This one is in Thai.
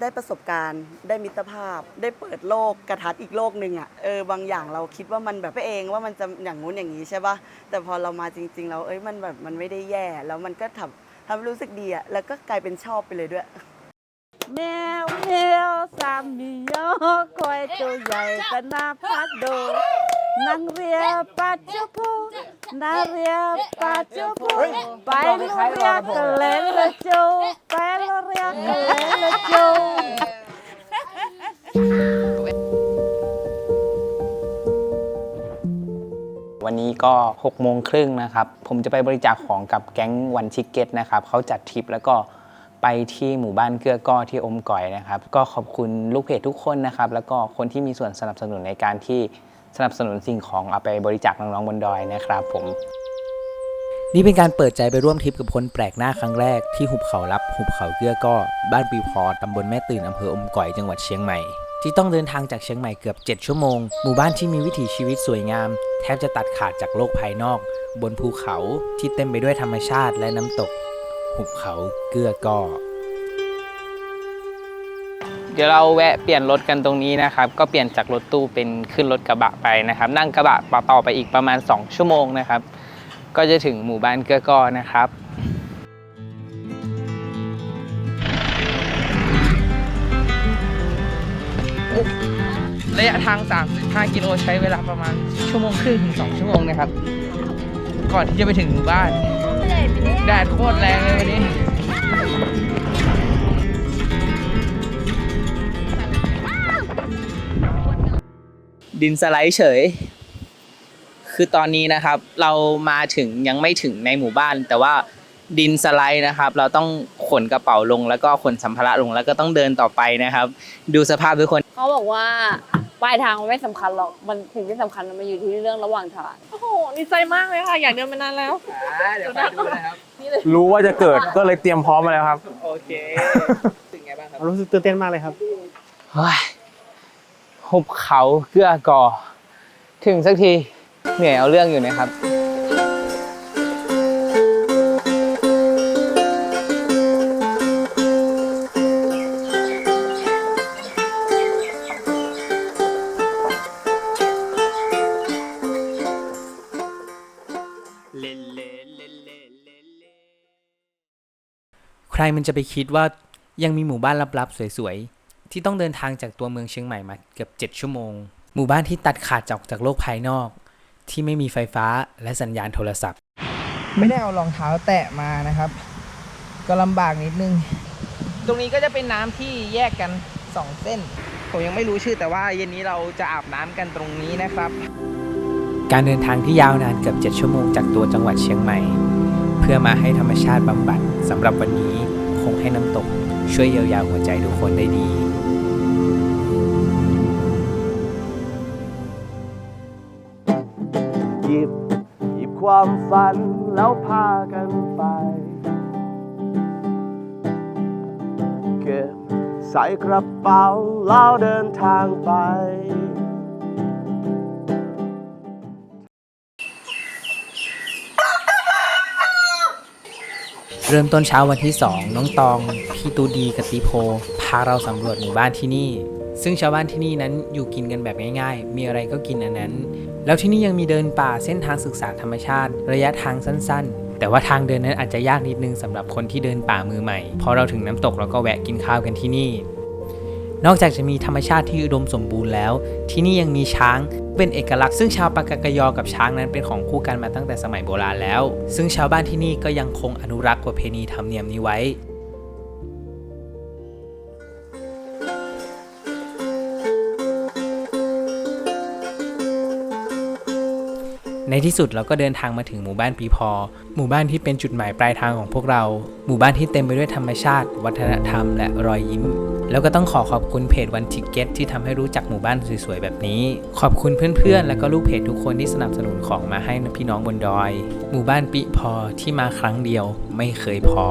ได้ประสบการณ์ ได้มิตรภาพ ได้เปิดโลกกระทัดอีกโลกหนึ่งอะเออบางอย่างเราคิดว่ามันแบบไปเองว่ามันจะอย่างงู้นอย่างนี้ใช่ปะแต่พอเรามาจริงๆแล้วเอ้ยมันแบบมันไม่ได้แย่แล้วมันก็ทำทำให้รู้สึกดีอะแล้วก็กลายเป็นชอบไปเลยด้วย แมวแมวสามีโยคอยตัวใหญ่ก็น่าพัดดูนางเรียปัจจุพูนางเรียปัจจุพูไปโรงเรียนกะเล่นละ วันนี้ก็6โมงครึ่งนะครับ ผมจะไปบริจาคของกับแก๊งวันชิกเก็ตนะครับเขาจัดทริปแล้วก็ไปที่หมู่บ้านเกื้อก้อที่อมก่อยนะครับ ก็ขอบคุณลูกเพจทุกคนนะครับ แล้วก็คนที่มีส่วนสนับสนุนในการที่สนับสนุนสิ่งของเอาไปบริจาคน้องๆบนดอยนะครับ ผม นี่เป็นการเปิดใจไปร่วมทริปกับคนแปลกหน้าครั้งแรกที่หุบเขาลับ หุบเขาเกื้อก้อบ้านปีพอตำบลแม่ตื่นอำเภออมก่อยจังหวัดเชียงใหม่ ที่ต้องเดินทางจากเชียงใหม่เกือบ 7 ชั่วโมง หมู่บ้านที่มีวิถีชีวิตสวยงาม แทบจะตัดขาดจากโลกภายนอก บนภูเขาที่เต็มไปด้วยธรรมชาติและน้ำตก หุบเขาเกื้อก้อเดี๋ยวเราแวะเปลี่ยนรถกันตรงนี้นะครับ ก็เปลี่ยนจากรถตู้เป็นขึ้นรถกระบะไปนะครับ นั่งกระบะต่อไปอีกประมาณ 2 ชั่วโมงนะครับ ก็จะถึงหมู่บ้านเกื้อก้อนะครับ ระยะทาง 35 กิโลใช้เวลาประมาณชั่วโมงครึ่งถึง 2 ชั่วโมงนะครับ ก่อนที่จะไปถึงหมู่บ้านแดดโคตรแรงเลยวันนี้ดินสไลด์เฉย คือตอนนี้นะครับ เรามาถึงยังไม่ถึงในหมู่บ้าน แต่ว่าดินสไลด์นะครับ เราต้องขนกระเป๋าลงแล้วก็ขนสัมภาระลงแล้วก็ต้องเดินต่อไปนะครับ ดูสภาพทุกคน เขาบอกว่าปลายทางมันไม่สำคัญหรอก มันสิ่งที่สำคัญมันอยู่ที่เรื่องระหว่างทาง โอ้โหดีใจมากเลยค่ะ อยากเดินมานานแล้วเดี๋ยวไปดูนะครับ รู้ว่าจะเกิดก็เลยเตรียมพร้อมมาแล้วครับ โอเคถึงไงบ้างครับ รู้สึกตื่นเต้นมากเลยครับ เฮ้ยหุบเขาเกื้อก่อ ถึงสักทีเหนื่อยเอาเรื่องอยู่นะครับ ใครมันจะไปคิดว่ายังมีหมู่บ้านลับๆ สวยๆ ที่ต้องเดินทางจากตัวเมืองเชียงใหม่มาเกือบ 7 ชั่วโมง หมู่บ้านที่ตัดขาดจากจากโลกภายนอก ที่ไม่มีไฟฟ้าและสัญญาณโทรศัพท์ ไม่ได้เอารองเท้าแตะมานะครับ ก็ลำบากนิดนึง ตรงนี้ก็จะเป็นน้ำที่แยกกัน 2 เส้น ผมยังไม่รู้ชื่อแต่ว่าเย็นนี้เราจะอาบน้ำกันตรงนี้นะครับ การเดินทางที่ยาวนานเกือบ 7 ชั่วโมงจากตัวจังหวัดเชียงใหม่ เพื่อมาให้ธรรมชาติบำบัดสำหรับวันนี้คงให้น้ำตกช่วยเยียวยาหัวใจทุกคนได้ดีหยิบหยิบความฝันแล้วพากันไป เก็บใส่กระเป๋าแล้วเดินทางไป เริ่มต้นเช้าวันที่ 2 น้องตอง พี่ตูดีกับตีโพ พาเราสำรวจหมู่บ้านที่นี่ ซึ่งชาวบ้านที่นี่นั้นอยู่กินกันแบบง่ายๆ มีอะไรก็กินอันนั้น แล้วที่นี่ยังมีเดินป่าเส้นทางศึกษาธรรมชาติ ระยะทางสั้นๆ แต่ว่าทางเดินนั้นอาจจะยากนิดนึงสำหรับคนที่เดินป่ามือใหม่ พอเราถึงน้ำตกเราก็แวะกินข้าวกันที่นี่ นอกจากจะมีธรรมชาติที่อุดมสมบูรณ์แล้ว ที่นี่ยังมีช้าง เป็นเอกลักษณ์ซึ่งชาวปากากยอกับช้างนั้นเป็นของคู่กันมาตั้งแต่สมัยโบราณแล้ว ซึ่งชาวบ้านที่นี่ก็ยังคงอนุรักษ์ประเพณีธรรมเนียมนี้ไว้ ในที่สุดเราก็เดินทางมาถึงหมู่บ้านปีพอ หมู่บ้านที่เป็นจุดหมายปลายทางของพวกเรา หมู่บ้านที่เต็มไปด้วยธรรมชาติ วัฒนธรรม และรอยยิ้ม แล้วก็ต้องขอขอบคุณเพจวันทิกเก็ตที่ทำให้รู้จักหมู่บ้านสวยๆแบบนี้ ขอบคุณเพื่อนๆ และก็ลูกเพจทุกคนที่สนับสนุนของมาให้พี่น้องบนดอย หมู่บ้านปีพอที่มาครั้งเดียวไม่เคยพอ